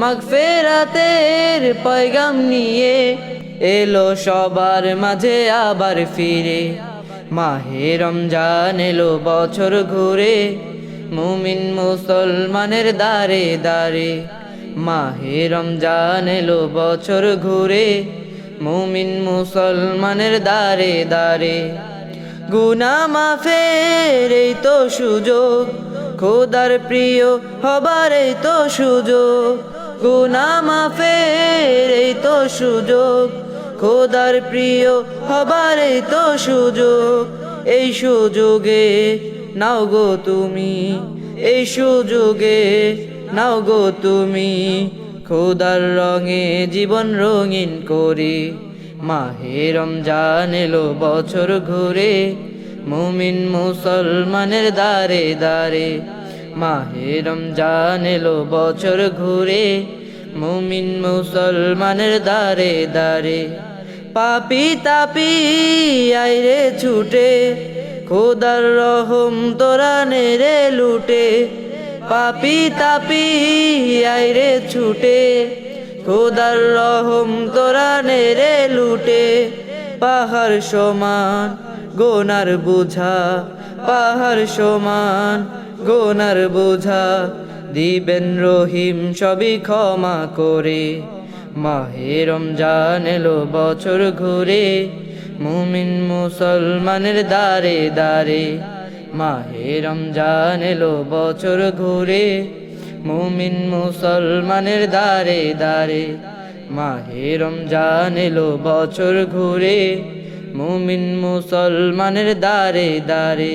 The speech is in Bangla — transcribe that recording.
মাগফেরাতের পয়গাম নিয়ে এলো সবার মাঝে আবার ফিরে। মাহে রমজান এলো বছর ঘুরে, মুমিন মুসলমানের দারে দারে মাহে রমজান এলো বছর ঘুরে, মুমিন মুসলমানের দারে দারে গুনা মাফের এই তো সুযোগ, খোদার প্রিয় হবার এই তো সুযোগ। গুনা মাফের এই তো সুযোগ। খোদার প্রিয় হবার এই তো সুযোগ। এই সুযোগে নাও গো তুমি, এই সুযোগে নাও গো তুমি। খোদার রঙে জীবন রঙিন করে, মাহে রমজান বছর ঘুরে। মুমিন মুসলমানের দারে দারে মাহে রমজান এলো বছর ঘুরে, মুমিন মুসলমানের দারে দারে পাপি তাপি আইরে ছুটে, খোদার রহম তোরা নেরে লুটে। পাপি তাপি আইরে ছুটে, খোদার রহম তোরা নেরে লুটে। পাহাড় সমান, গোনার বুঝা, পাহাড় সমান গোনার বোঝা দিবেন রহিম সবই ক্ষমা করে। মাহে রমজান এলো বছর ঘুরে, মুমিন মুসলমানের দারে দারে মাহে রমজান এলো বছর ঘুরে, মুমিন মুসলমানের দারে দারে মাহে রমজান এলো বছর ঘুরে, মুমিন মুসলমানের দারে দারে